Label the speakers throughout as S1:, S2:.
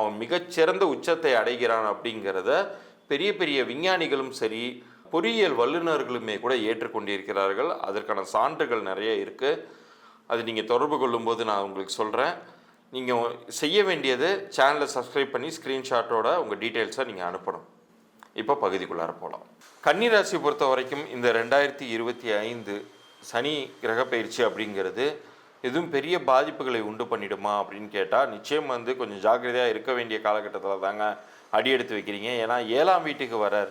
S1: அவன் மிகச்சிறந்த உச்சத்தை அடைகிறான் அப்படிங்கிறத பெரிய பெரிய விஞ்ஞானிகளும் சரி பொறியியல் வல்லுநர்களுமே கூட ஏற்றுக்கொண்டிருக்கிறார்கள். அதற்கான சான்றுகள் நிறைய இருக்குது அது நீங்கள் தொடர்பு கொள்ளும்போது நான் உங்களுக்கு சொல்கிறேன் நீங்கள் செய்ய வேண்டியது சேனலை சப்ஸ்கிரைப் பண்ணி ஸ்க்ரீன்ஷாட்டோட உங்கள் டீட்டெயில்ஸை நீங்கள் அனுப்பணும். இப்போ பகுதிக்குள்ளார போகலாம் கன்னிராசி பொறுத்த வரைக்கும் இந்த ரெண்டாயிரத்தி இருபத்தி ஐந்து சனி கிரக பயிற்சி அப்படிங்கிறது எதுவும் பெரிய பாதிப்புகளை உண்டு பண்ணிடுமா அப்படின்னு கேட்டால் நிச்சயம் வந்து கொஞ்சம் ஜாக்கிரதையாக இருக்க வேண்டிய காலகட்டத்தில் தாங்க அடி எடுத்து வைக்கிறீங்க. ஏன்னா ஏழாம் வீட்டுக்கு வரார்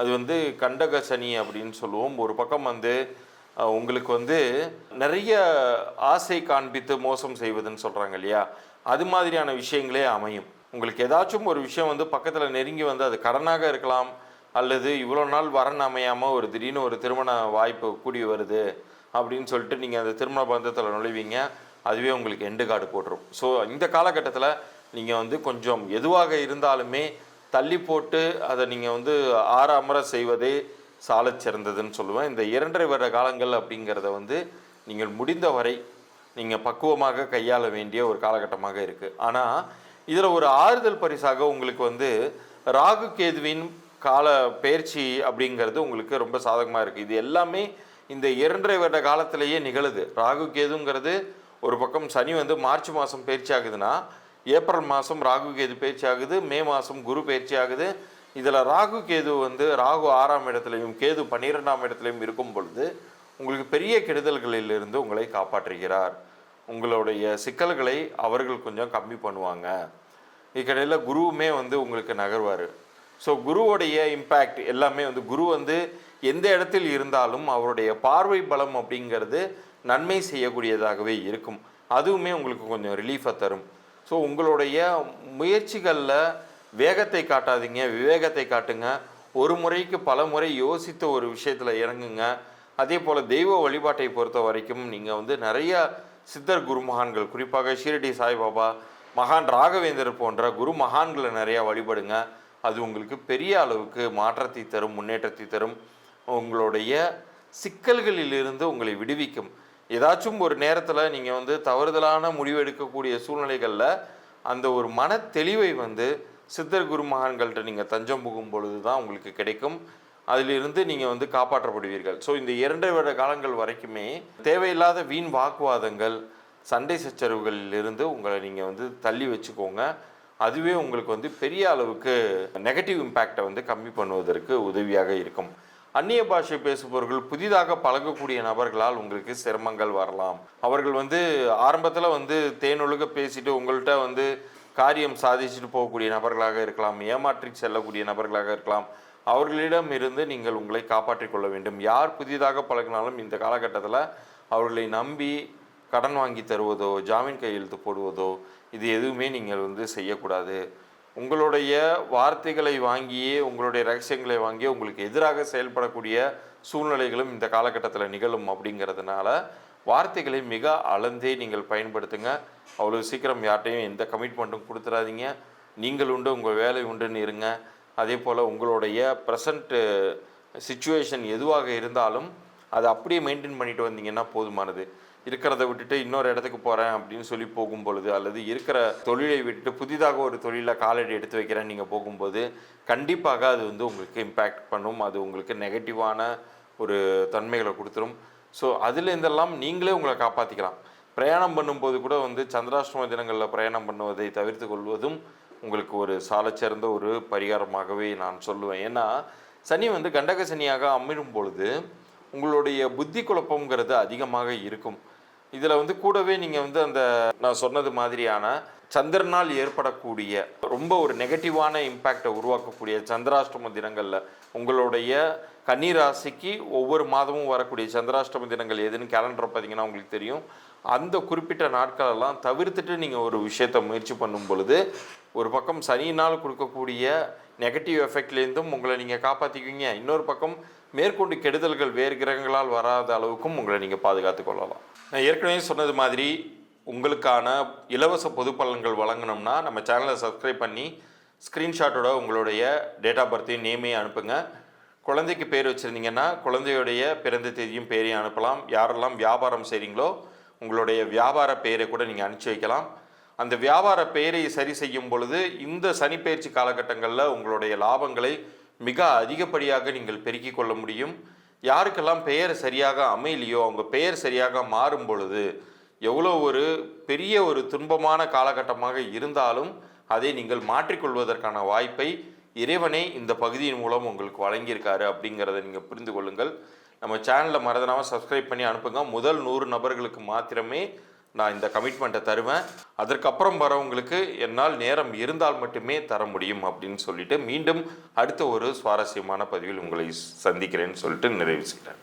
S1: அது வந்து கண்டக சனி அப்படின்னு சொல்லுவோம். ஒரு பக்கம் வந்து உங்களுக்கு வந்து நிறைய ஆசை காண்பித்து மோசம் செய்வதுன்னு சொல்கிறாங்க இல்லையா? அது மாதிரியான விஷயங்களே அமையும். உங்களுக்கு ஏதாச்சும் ஒரு விஷயம் வந்து பக்கத்தில் நெருங்கி வந்து அது கடனாக இருக்கலாம். அல்லது இவ்வளோ நாள் வரன் அமையாமல் ஒரு திடீர்னு ஒரு திருமண வாய்ப்பு கூடி வருது. அப்படின்னு சொல்லிட்டு நீங்கள் அந்த திருமண பந்தத்தில் நுழைவீங்க. அதுவே உங்களுக்கு எண்டு கார்டு போட்டுரும். ஸோ இந்த காலகட்டத்தில் நீங்கள் வந்து கொஞ்சம் எதுவாக இருந்தாலுமே தள்ளி போட்டு அதை நீங்கள் வந்து ஆறாமற செய்வதே சாலச் சிறந்ததுன்னு சொல்லுவேன். இந்த இரண்டரை வருட காலங்கள் அப்படிங்கிறத வந்து நீங்கள் முடிந்த வரை நீங்கள் பக்குவமாக கையாள வேண்டிய ஒரு காலகட்டமாக இருக்குது ஆனால் இதில் ஒரு ஆறுதல் பரிசாக உங்களுக்கு வந்து ராகு கேதுவின் கால பயிற்சி அப்படிங்கிறது உங்களுக்கு ரொம்ப சாதகமாக இருக்குது இது எல்லாமே இந்த இரண்டரை வருட காலத்திலேயே நிகழுது. ராகு கேதுங்கிறது ஒரு பக்கம் சனி வந்து மார்ச் மாதம் பயிற்சி ஆகுதுன்னா ஏப்ரல் மாதம் ராகு கேது பயிற்சி ஆகுது மே மாதம் குரு பயிற்சி ஆகுது. இதில் ராகு கேது வந்து ராகு ஆறாம் இடத்துலையும் கேது பன்னிரெண்டாம் இடத்துலையும் இருக்கும் பொழுது உங்களுக்கு பெரிய கெடுதல்களிலிருந்து உங்களை காப்பாற்றுகிறார். உங்களுடைய சிக்கல்களை அவர்கள் கொஞ்சம் கம்மி பண்ணுவாங்க. இக்கடையில் குருவுமே வந்து உங்களுக்கு நகர்வார். ஸோ குருவோடைய இம்பேக்ட் எல்லாமே வந்து குரு வந்து எந்த இடத்தில் இருந்தாலும் அவருடைய பார்வை பலம் அப்படிங்கிறது நன்மை செய்யக்கூடியதாகவே இருக்கும். அதுவுமே உங்களுக்கு கொஞ்சம் ரிலீஃபை தரும். ஸோ உங்களுடைய முயற்சிகளில் வேகத்தை காட்டாதீங்க விவேகத்தை காட்டுங்க. ஒரு முறைக்கு பல முறை யோசித்த ஒரு விஷயத்தில் இறங்குங்க. அதே போல் தெய்வ வழிபாட்டை பொறுத்த வரைக்கும் நீங்கள் வந்து நிறைய சித்தர் குருமகான்கள் குறிப்பாக ஷீரடி சாய்பாபா மகான் ராகவேந்தர் போன்ற குரு மகான்களை நிறையா வழிபடுங்க. அது உங்களுக்கு பெரிய அளவுக்கு மாற்றத்தை தரும் முன்னேற்றத்தை தரும். உங்களுடைய சிக்கல்களிலிருந்து உங்களை விடுவிக்கும். ஏதாச்சும் ஒரு நேரத்தில் நீங்கள் வந்து தவறுதலான முடிவு எடுக்கக்கூடிய சூழ்நிலைகளில் அந்த ஒரு மன தெளிவை வந்து சித்தர் குரு மகான்கள்ட்ட நீங்கள் தஞ்சம் புகும் பொழுது தான் உங்களுக்கு கிடைக்கும். அதிலிருந்து நீங்கள் வந்து காப்பாற்றப்படுவீர்கள். ஸோ இந்த இரண்டு வருட காலங்கள் வரைக்குமே தேவையில்லாத வீண் வாக்குவாதங்கள் சண்டை சச்சரவுகளிலிருந்து உங்களை நீங்கள் வந்து தள்ளி வச்சுக்கோங்க. அதுவே உங்களுக்கு வந்து பெரிய அளவுக்கு நெகட்டிவ் இம்பேக்டை வந்து கம்மி பண்ணுவதற்கு உதவியாக இருக்கும். அந்நிய பாஷை பேசுபவர்கள் புதிதாக பழகக்கூடிய நபர்களால் உங்களுக்கு சிரமங்கள் வரலாம். அவர்கள் வந்து ஆரம்பத்தில் வந்து தேனொழுக பேசிட்டு உங்கள்கிட்ட வந்து காரியம் சாதிச்சுட்டு போகக்கூடிய நபர்களாக இருக்கலாம் ஏமாற்றி செல்லக்கூடிய நபர்களாக இருக்கலாம். அவர்களிடம் இருந்து நீங்கள் உங்களை காப்பாற்றிக் கொள்ள வேண்டும். யார் புதிதாக பழகினாலும் இந்த காலகட்டத்தில் அவர்களை நம்பி கடன் வாங்கி தருவதோ ஜாமீன் கையெழுத்து போடுவதோ இது எதுவுமே நீங்கள் வந்து செய்யக்கூடாது. உங்களுடைய வார்த்தைகளை வாங்கியே உங்களுடைய ரகசியங்களை வாங்கி உங்களுக்கு எதிராக செயல்படக்கூடிய சூழ்நிலைகளும் இந்த காலகட்டத்தில் நிகழும் அப்படிங்கிறதுனால வார்த்தைகளை மிக அளந்தே நீங்கள் பயன்படுத்துங்க. அவ்வளோ சீக்கிரம் யார்ட்டையும் எந்த கமிட்மெண்ட்டும் கொடுத்துடாதீங்க நீங்கள் உண்டு உங்கள் வேலை உண்டுன்னு இருங்க. அதே போல் உங்களுடைய ப்ரெசண்ட்டு சுச்சுவேஷன் எதுவாக இருந்தாலும் அதை அப்படியே மெயின்டைன் பண்ணிட்டு வந்தீங்கன்னா போதுமானது. இருக்கிறத விட்டுட்டு இன்னொரு இடத்துக்கு போகிறேன் அப்படின்னு சொல்லி போகும் பொழுது அல்லது இருக்கிற தொழிலை விட்டு புதிதாக ஒரு தொழிலில் காலடி எடுத்து வைக்கிறேன் நீங்கள் போகும்போது கண்டிப்பாக அது வந்து உங்களுக்கு இம்பேக்ட் பண்ணும். அது உங்களுக்கு நெகட்டிவான ஒரு தன்மைகளை கொடுத்துரும். ஸோ அதுலேருந்தெல்லாம் நீங்களே உங்களை காப்பாற்றிக்கலாம் பிரயாணம் பண்ணும்போது கூட வந்து சந்திராஷ்டம தினங்களில் பிரயாணம் பண்ணுவதை தவிர்த்து கொள்வதும் உங்களுக்கு ஒரு சாலச்சிறந்த ஒரு பரிகாரமாகவே நான் சொல்லுவேன். ஏன்னா சனி வந்து கண்டக சனியாக அமிழும் பொழுது உங்களுடைய புத்தி குழப்பங்கிறது அதிகமாக இருக்கும். இதில் வந்து கூடவே நீங்கள் வந்து அந்த நான் சொன்னது மாதிரியான சந்திரனால் ஏற்படக்கூடிய ரொம்ப ஒரு நெகட்டிவான இம்பேக்டை உருவாக்கக்கூடிய சந்திராஷ்டம தினங்களில் உங்களுடைய கன்னிராசிக்கு ஒவ்வொரு மாதமும் வரக்கூடிய சந்திராஷ்டம தினங்கள் எதுன்னு கேலண்டரை பார்த்தீங்கன்னா உங்களுக்கு தெரியும். அந்த குறிப்பிட்ட நாட்களெல்லாம் தவிர்த்துட்டு நீங்கள் ஒரு விஷயத்தை முயற்சி பண்ணும் பொழுது ஒரு பக்கம் சனியினால் கொடுக்கக்கூடிய நெகட்டிவ் எஃபெக்ட்லேருந்தும் உங்களை நீங்கள் காப்பாற்றிக்குவீங்க இன்னொரு பக்கம் மேற்கொண்டு கெடுதல்கள் வேறு கிரகங்களால் வராத அளவுக்கும் உங்களை நீங்கள் பாதுகாத்து கொள்ளலாம். நான் ஏற்கனவே சொன்னது மாதிரி உங்களுக்கான இலவச பொது பலன்கள் வழங்கணும்னா நம்ம சேனலை சப்ஸ்கிரைப் பண்ணி ஸ்க்ரீன்ஷாட்டோட உங்களுடைய டேட் ஆஃப் பர்த்தையும் நேமையும் அனுப்புங்க. குழந்தைக்கு பேர் வச்சுருந்தீங்கன்னா குழந்தையுடைய பிறந்த தேதியும் பேரையும் அனுப்பலாம். யாரெல்லாம் வியாபாரம் செய்கிறீங்களோ உங்களுடைய வியாபார பெயரை கூட நீங்கள் அனுப்பிச்சி வைக்கலாம். அந்த வியாபார பெயரை சரி செய்யும் பொழுது இந்த சனிப்பெயர்ச்சி காலகட்டங்களில் உங்களுடைய லாபங்களை மிக அதிகப்படியாக நீங்கள் பெருக்கிக் கொள்ள முடியும். யாருக்கெல்லாம் பெயர் சரியாக அமையலையோ அவங்க பெயர் சரியாக மாறும் பொழுது எவ்வளோ ஒரு பெரிய ஒரு துன்பமான காலகட்டமாக இருந்தாலும் அதை நீங்கள் மாற்றிக்கொள்வதற்கான வாய்ப்பை இறைவனே இந்த பகுதியின் மூலம் உங்களுக்கு வழங்கியிருக்காரு அப்படிங்கிறத நீங்கள் புரிந்து கொள்ளுங்கள். நம்ம சேனலில் மறந்துடாமல் சப்ஸ்கிரைப் பண்ணி அனுப்புங்க. முதல் நூறு நபர்களுக்கு மாத்திரமே நான் இந்த கமிட்மெண்ட்டை தருவேன். அதற்கப்புறம் வரவங்களுக்கு என்னால் நேரம் இருந்தால் மட்டுமே தர முடியும் அப்படின்னு சொல்லிட்டு மீண்டும் அடுத்த ஒரு சுவாரஸ்யமான பதிவில் உங்களை சந்திக்கிறேன்னு சொல்லிட்டு நிறைவு செய்கிறேன்.